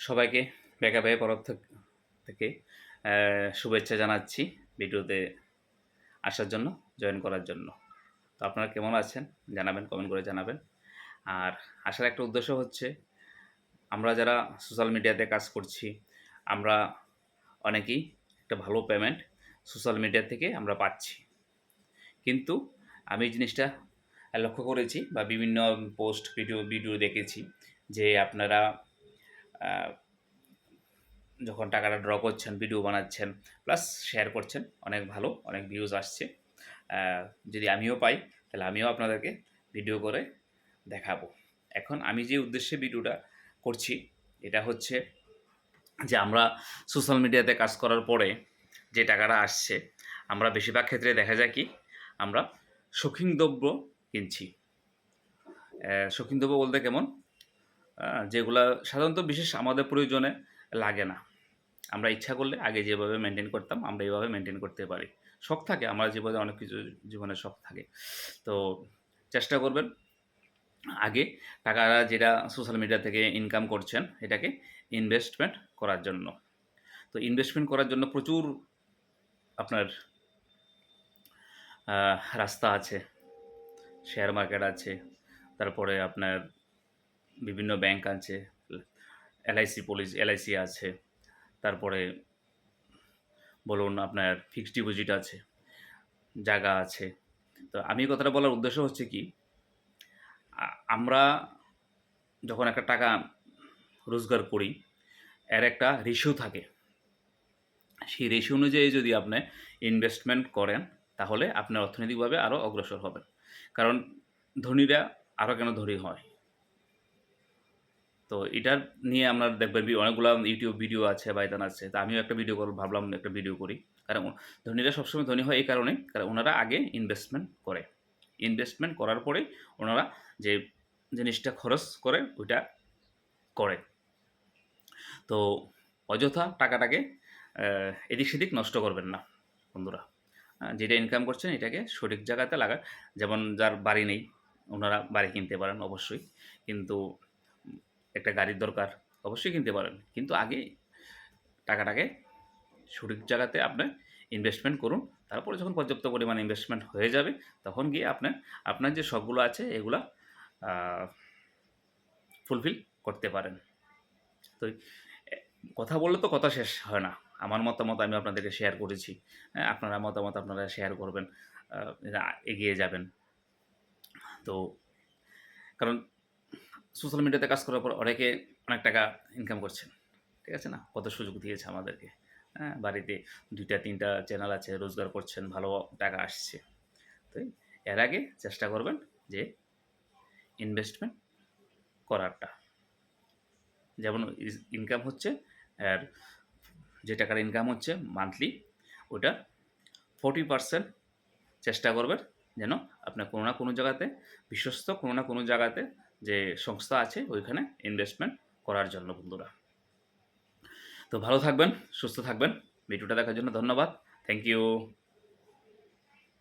সবাইকে বেকা ভাইয়ের তরফ থেক- শুভেচ্ছা জানাচ্ছি ভিডিওতে আসার জন্য, জয়েন করার জন্য। তো আপনারা কেমন আছেন? জানাবেন কমেন্ট করে জানাবেন। আর আসার একটা উদ্দেশ্য হচ্ছে, আমরা যারা সোশ্যাল মিডিয়াতে কাজ করছি, আমরা অনেকেই একটা ভালো পেমেন্ট সোশ্যাল মিডিয়া থেকে আমরা পাচ্ছি। কিন্তু আমি এই জিনিসটা লক্ষ্য করেছি বা বিভিন্ন পোস্ট ভিডিও ভিডিও দেখেছি যে আপনারা যখন টাকাটা ড্র করছেন ভিডিও বানাচ্ছেন প্লাস শেয়ার করছেন, অনেক ভালো, অনেক ভিউজ আসছে। যদি আমিও পাই, তাহলে আমিও আপনাদেরকে ভিডিও করে দেখাবো। এখন আমি যে উদ্দেশ্যে ভিডিওটা করছি, এটা হচ্ছে যে আমরা সোশ্যাল মিডিয়াতে কাজ করার পরে যে টাকাটা আসছে, আমরা বেশিরভাগ ক্ষেত্রে দেখা যায় কি, আমরা শৌখিন দ্রব্য কিনছি। শৌখিন দ্রব্য বলতে কেমন? যেগুলা সাধারণত বিশেষ আমাদের প্রয়োজনে লাগে না। আমরা ইচ্ছা করলে আগে যেভাবে মেনটেন করতাম, আমরা এইভাবে মেনটেন করতে পারি। শখ থাকে, আমার জীবনে অনেক কিছু জীবনে শখ থাকে। তো চেষ্টা করবেন আগে টাকাটা যেটা সোশ্যাল মিডিয়া থেকে ইনকাম করছেন, এটাকে ইনভেস্টমেন্ট করার জন্য। তো ইনভেস্টমেন্ট করার জন্য প্রচুর আপনার রাস্তা আছে শেয়ার মার্কেট আছে, তারপরে আপনার বিভিন্ন ব্যাংক আছে এলআইসি পলিস এলআইসি আছে, তারপরে বলুন আপনার ফিক্সড ডিপোজিট আছে, জায়গা আছে। তো আমি কথাটা বলার উদ্দেশ্য হচ্ছে কি আমরা যখন একটা টাকা রোজগার করি, এর একটা রেশিও থাকে। সেই রেশিও অনুযায়ী যদি আপনি ইনভেস্টমেন্ট করেন, তাহলে আপনার অর্থনৈতিকভাবে আরও অগ্রসর হবেন। কারণ ধনীরা আরও কেন ধনী হয়? তো এটার নিয়ে আমরা দেখবেন অনেকগুলো ইউটিউব ভিডিও আছে বা ইতান আছে। তা আমিও একটা ভিডিও করব, ভাবলাম একটা ভিডিও করি। কারণ ধনীরা সবসময় ধনী হয় এই কারণে, কারণ ওনারা আগে ইনভেস্টমেন্ট করে। ইনভেস্টমেন্ট করার পরে ওনারা যে জিনিসটা খরচ করে, ওইটা করে। তো অযথা টাকাটাকে এদিক সেদিক নষ্ট করবেন না, বন্ধুরা। যেটা ইনকাম করছেন, এটাকে সঠিক জায়গাতে লাগা যেমন যার বাড়ি নেই, ওনারা বাড়ি কিনতে পারেন অবশ্যই। কিন্তু একটা গাড়ির দরকার অবশ্যই কিনতে পারেন। কিন্তু আগে টাকাটাকে সঠিক জায়গাতে আপনি ইনভেস্টমেন্ট করুন তারপরে যখন পর্যাপ্ত পরিমাণ ইনভেস্টমেন্ট হয়ে যাবে তখন গিয়ে আপনার আপনার যে শখগুলো আছে এগুলা ফুলফিল করতে পারেন। তো কথা বললে তো কথা শেষ হয় না। আমার মতামত আমি আপনাদেরকে শেয়ার করেছি। হ্যাঁ, আপনারা মতামত আপনারা শেয়ার করবেন এগিয়ে যাবেন। তো কারণ সোশ্যাল মিডিয়াতে কাজ করার পর অনেকে অনেক টাকা ইনকাম করছেন। ঠিক আছে না? কত সুযোগ দিয়েছে আমাদেরকে। হ্যাঁ বাড়িতে দুইটা, তিনটা চ্যানেল আছে, রোজগার করছেন, ভালো টাকা আসছে। তো এর আগে চেষ্টা করবেন যে ইনভেস্টমেন্ট করারটা। যেমন ইনকাম হচ্ছে, আর যে টাকার ইনকাম হচ্ছে মান্থলি ওটা ফোর্টি পার্সেন্ট চেষ্টা করবেন যেন আপনার কোনো না কোনো জায়গাতে, বিশ্বস্ত কোনো না কোনো জায়গাতে যে সংস্থা আছে, ওইখানে ইনভেস্টমেন্ট করার জন্য বন্ধুরা। তো ভালো থাকবেন, সুস্থ থাকবেন। ভিডিওটা দেখার জন্য ধন্যবাদ। Thank you